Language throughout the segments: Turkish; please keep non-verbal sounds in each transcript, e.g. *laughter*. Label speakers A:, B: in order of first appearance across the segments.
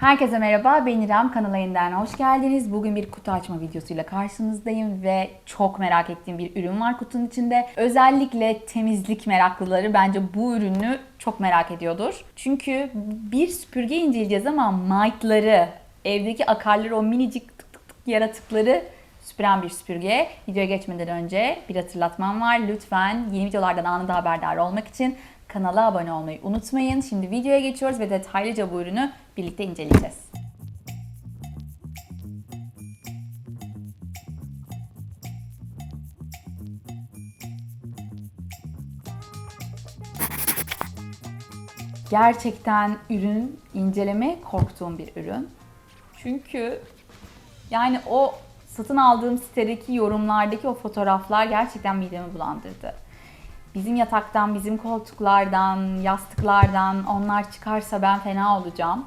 A: Herkese merhaba, ben İrem. Kanala yeniden hoş geldiniz. Bugün bir kutu açma videosuyla karşınızdayım ve çok merak ettiğim bir ürün var kutunun içinde. Özellikle temizlik meraklıları bence bu ürünü çok merak ediyordur. Çünkü bir süpürge inceleyeceğiz ama mite'ları, evdeki akarları, o minicik tık tık tık yaratıkları süpüren bir süpürge. Videoya geçmeden önce bir hatırlatmam var. Lütfen yeni videolardan anında haberdar olmak için kanala abone olmayı unutmayın. Şimdi videoya geçiyoruz ve detaylıca bu ürünü birlikte inceleyeceğiz. Gerçekten ürün inceleme korktuğum bir ürün. Çünkü yani o satın aldığım sitedeki yorumlardaki o fotoğraflar gerçekten midemi bulandırdı. Bizim yataktan, bizim koltuklardan, yastıklardan onlar çıkarsa ben fena olacağım.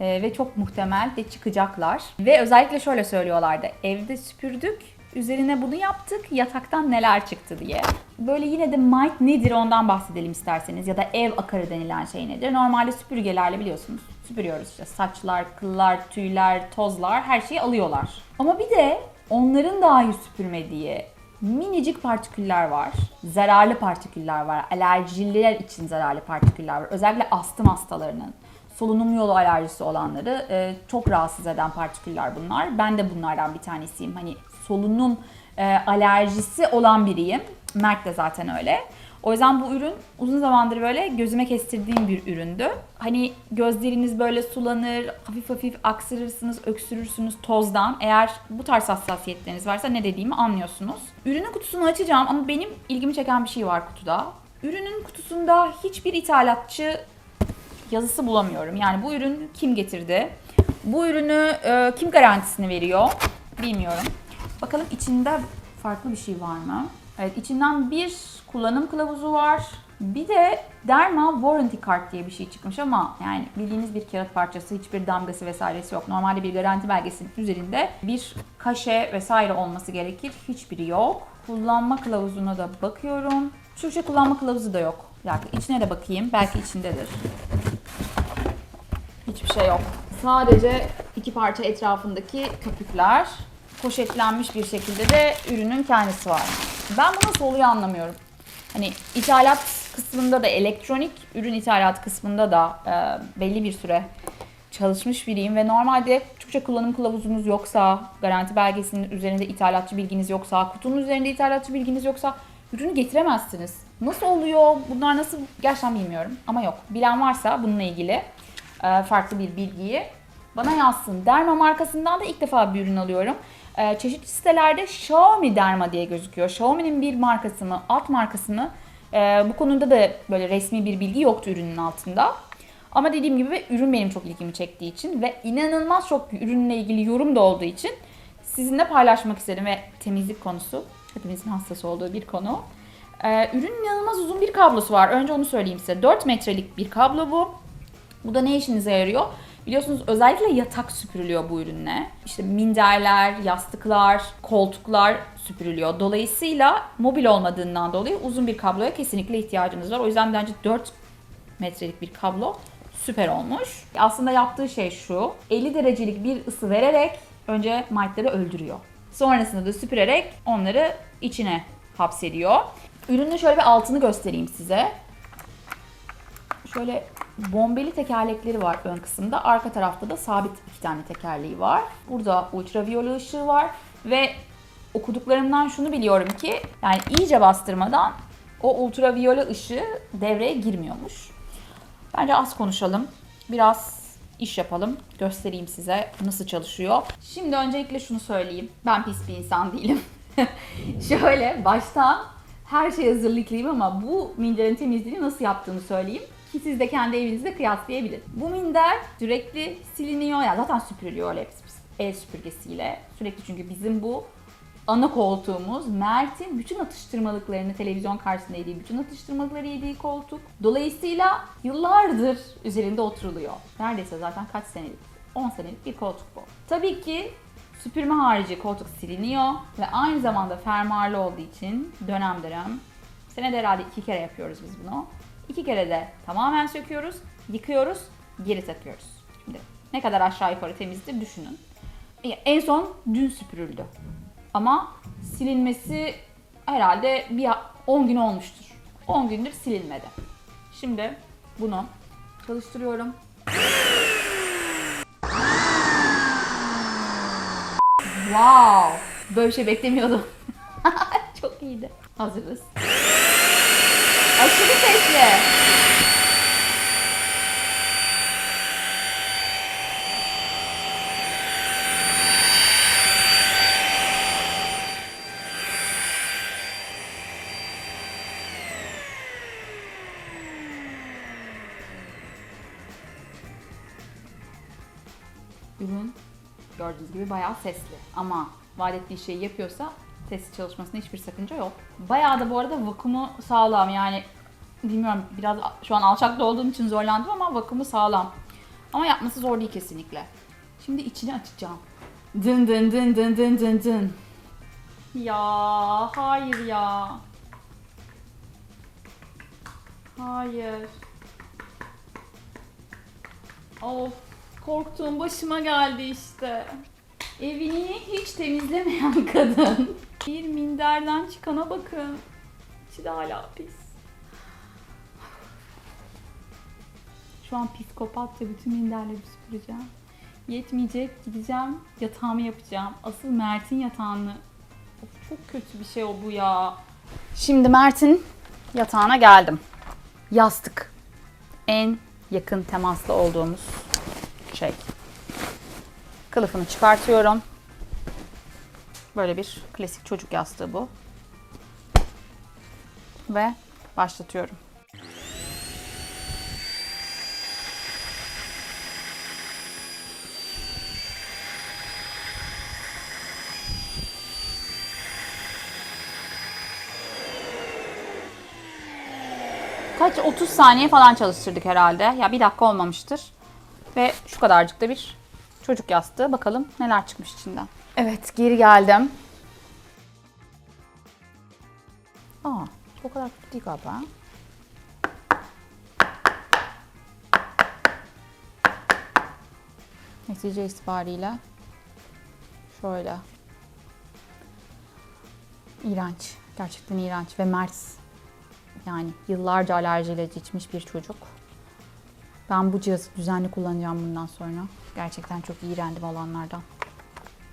A: Ee, ve çok muhtemel de çıkacaklar. Ve özellikle şöyle söylüyorlardı. Evde süpürdük, üzerine bunu yaptık, yataktan neler çıktı diye. Böyle yine de mite nedir ondan bahsedelim isterseniz ya da ev akarı denilen şey nedir? Normalde süpürgelerle biliyorsunuz süpürüyoruz işte saçlar, kıllar, tüyler, tozlar her şeyi alıyorlar. Ama bir de onların dahi süpürmediği minicik partiküller var. Zararlı partiküller var. Alerjiler için zararlı partiküller var. Özellikle astım hastalarının solunum yolu alerjisi olanları e, çok rahatsız eden partiküller bunlar. Ben de bunlardan bir tanesiyim. Hani solunum e, alerjisi olan biriyim. Mert de zaten öyle. O yüzden bu ürün uzun zamandır böyle gözüme kestirdiğim bir üründü. Hani gözleriniz böyle sulanır, hafif hafif aksırırsınız, öksürürsünüz tozdan. Eğer bu tarz hassasiyetleriniz varsa ne dediğimi anlıyorsunuz. Ürünün kutusunu açacağım ama benim ilgimi çeken bir şey var kutuda. Ürünün kutusunda hiçbir ithalatçı yazısı bulamıyorum. Yani bu ürün kim getirdi? Bu ürünü e, kim garantisini veriyor? Bilmiyorum. Bakalım içinde farklı bir şey var mı? Evet içinden bir kullanım kılavuzu var. Bir de Derma Warranty Card diye bir şey çıkmış ama yani bildiğiniz bir kağıt parçası, hiçbir damgası vesairesi yok. Normalde bir garanti belgesinin üzerinde bir kaşe vesaire olması gerekir. Hiçbiri yok. Kullanma kılavuzuna da bakıyorum. Türkçe kullanma kılavuzu da yok. Bir dakika içine de bakayım. Belki içindedir. Hiçbir şey yok. Sadece iki parça etrafındaki köpükler. Poşetlenmiş bir şekilde de ürünün kendisi var. Ben bu nasıl oluyor anlamıyorum. Hani ithalat kısmında da elektronik ürün ithalat kısmında da e, belli bir süre çalışmış biriyim ve normalde Türkçe kullanım kılavuzunuz yoksa, garanti belgesinin üzerinde ithalatçı bilginiz yoksa, kutunun üzerinde ithalatçı bilginiz yoksa ürünü getiremezsiniz. Nasıl oluyor? Bunlar nasıl? Gerçekten bilmiyorum ama yok. Bilen varsa bununla ilgili e, farklı bir bilgiyi bana yazsın. Derma markasından da ilk defa bir ürün alıyorum. E, çeşitli sitelerde Xiaomi Derma diye gözüküyor. Xiaomi'nin bir markası mı, alt markası mı? E, bu konuda da böyle resmi bir bilgi yoktu ürünün altında. Ama dediğim gibi ürün benim çok ilgimi çektiği için ve inanılmaz çok ürünle ilgili yorum da olduğu için sizinle paylaşmak istedim ve temizlik konusu hepimizin hastası olduğu bir konu. Ee, ürünün inanılmaz uzun bir kablosu var. Önce onu söyleyeyim size. 4 metrelik bir kablo bu. Bu da ne işinize yarıyor? Biliyorsunuz özellikle yatak süpürülüyor bu ürünle. İşte minderler, yastıklar, koltuklar süpürülüyor. Dolayısıyla mobil olmadığından dolayı uzun bir kabloya kesinlikle ihtiyacınız var. O yüzden bence 4 metrelik bir kablo süper olmuş. Aslında yaptığı şey şu. 50 derecelik bir ısı vererek önce mite'ları öldürüyor. Sonrasında da süpürerek onları içine hapsediyor. Ürünün şöyle bir altını göstereyim size. Şöyle bombeli tekerlekleri var ön kısımda. Arka tarafta da sabit iki tane tekerleği var. Burada ultraviyole ışığı var ve okuduklarımdan şunu biliyorum ki yani iyice bastırmadan o ultraviyole ışığı devreye girmiyormuş. Bence az konuşalım. Biraz iş yapalım. Göstereyim size nasıl çalışıyor. Şimdi öncelikle şunu söyleyeyim. Ben pis bir insan değilim. *laughs* Şöyle baştan her şey hazırlıklıyım ama bu minderin temizliğini nasıl yaptığını söyleyeyim ki siz de kendi evinizde kıyaslayabilin. Bu minder sürekli siliniyor. Yani zaten süpürülüyor öyle el süpürgesiyle. Sürekli çünkü bizim bu ana koltuğumuz Mert'in bütün atıştırmalıklarını televizyon karşısında yediği bütün atıştırmalıkları yediği koltuk. Dolayısıyla yıllardır üzerinde oturuluyor. Neredeyse zaten kaç senelik? 10 senelik bir koltuk bu. Tabii ki süpürme harici koltuk siliniyor ve aynı zamanda fermuarlı olduğu için dönem dönem senede herhalde iki kere yapıyoruz biz bunu. İki kere de tamamen söküyoruz, yıkıyoruz, geri takıyoruz. Şimdi Ne kadar aşağı yukarı temizdir düşünün. En son dün süpürüldü. Ama silinmesi herhalde bir 10 gün olmuştur. 10 gündür silinmedi. Şimdi bunu çalıştırıyorum. Wow! Böyle şey beklemiyordum. *laughs* Çok iyiydi. Hazırız. Aşırı sesli. Ürün gördüğünüz gibi bayağı sesli. Ama vaat ettiği şeyi yapıyorsa sesli çalışmasında hiçbir sakınca yok. Bayağı da bu arada vakumu sağlam yani bilmiyorum biraz şu an alçakta olduğum için zorlandım ama vakumu sağlam. Ama yapması zor değil kesinlikle. Şimdi içini açacağım. Dın dın dın dın dın dın dın. Ya hayır ya. Hayır. Of korktuğum başıma geldi işte. Evini hiç temizlemeyen *laughs* kadın. Bir minderden çıkana bakın. İçi de hala pis. Şu an psikopatça bütün minderleri süpüreceğim. Yetmeyecek gideceğim yatağımı yapacağım. Asıl Mert'in yatağını. Of, çok kötü bir şey o bu ya. Şimdi Mert'in yatağına geldim. Yastık. En yakın temaslı olduğumuz şey. Kılıfını çıkartıyorum. Böyle bir klasik çocuk yastığı bu. Ve başlatıyorum. Kaç 30 saniye falan çalıştırdık herhalde. Ya bir dakika olmamıştır. Ve şu kadarcık da bir çocuk yastığı. Bakalım neler çıkmış içinden. Evet geri geldim. Aa o kadar kötü değil galiba. Netice itibariyle şöyle. İğrenç. Gerçekten iğrenç ve Mert yani yıllarca alerjiyle geçmiş bir çocuk. Ben bu cihazı düzenli kullanacağım bundan sonra. Gerçekten çok iğrendim olanlardan.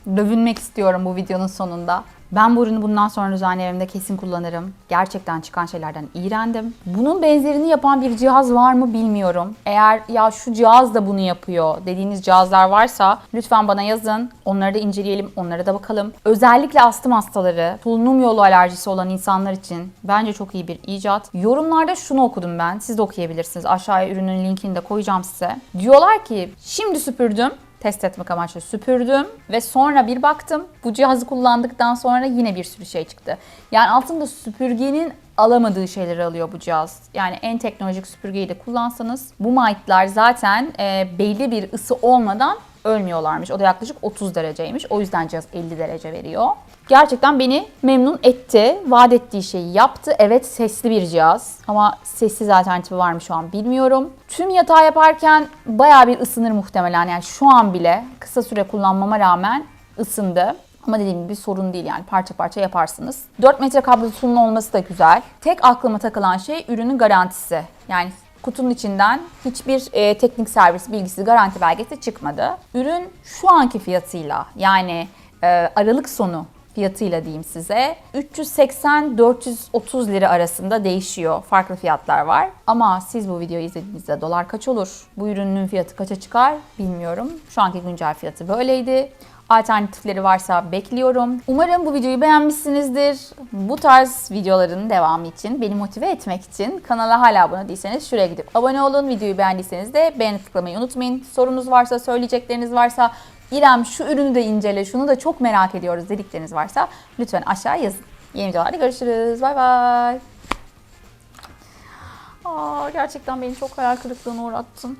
A: Dövünmek istiyorum bu videonun sonunda. Ben bu ürünü bundan sonra düzenli evimde kesin kullanırım. Gerçekten çıkan şeylerden iğrendim. Bunun benzerini yapan bir cihaz var mı bilmiyorum. Eğer ya şu cihaz da bunu yapıyor dediğiniz cihazlar varsa lütfen bana yazın. Onları da inceleyelim, onlara da bakalım. Özellikle astım hastaları, solunum yolu alerjisi olan insanlar için bence çok iyi bir icat. Yorumlarda şunu okudum ben. Siz de okuyabilirsiniz. Aşağıya ürünün linkini de koyacağım size. Diyorlar ki şimdi süpürdüm test etmek amaçlı süpürdüm ve sonra bir baktım bu cihazı kullandıktan sonra yine bir sürü şey çıktı. Yani altında süpürgenin alamadığı şeyleri alıyor bu cihaz. Yani en teknolojik süpürgeyi de kullansanız bu might'lar zaten e, belli bir ısı olmadan ölmüyorlarmış. O da yaklaşık 30 dereceymiş. O yüzden cihaz 50 derece veriyor. Gerçekten beni memnun etti. Vaat ettiği şeyi yaptı. Evet sesli bir cihaz. Ama sessiz alternatifi var mı şu an bilmiyorum. Tüm yatağı yaparken bayağı bir ısınır muhtemelen. Yani şu an bile kısa süre kullanmama rağmen ısındı. Ama dediğim gibi sorun değil yani parça parça yaparsınız. 4 metre kablosunun olması da güzel. Tek aklıma takılan şey ürünün garantisi. Yani kutunun içinden hiçbir e, teknik servis bilgisi, garanti belgesi çıkmadı. Ürün şu anki fiyatıyla yani e, Aralık sonu fiyatıyla diyeyim size 380-430 lira arasında değişiyor. Farklı fiyatlar var. Ama siz bu videoyu izlediğinizde dolar kaç olur? Bu ürünün fiyatı kaça çıkar bilmiyorum. Şu anki güncel fiyatı böyleydi. Alternatifleri varsa bekliyorum. Umarım bu videoyu beğenmişsinizdir. Bu tarz videoların devamı için, beni motive etmek için kanala hala abone değilseniz şuraya gidip abone olun. Videoyu beğendiyseniz de beğeni tıklamayı unutmayın. Sorunuz varsa, söyleyecekleriniz varsa, İrem şu ürünü de incele, şunu da çok merak ediyoruz dedikleriniz varsa lütfen aşağı yazın. Yeni videolarda görüşürüz. Bay bay. Aa, gerçekten beni çok hayal kırıklığına uğrattın.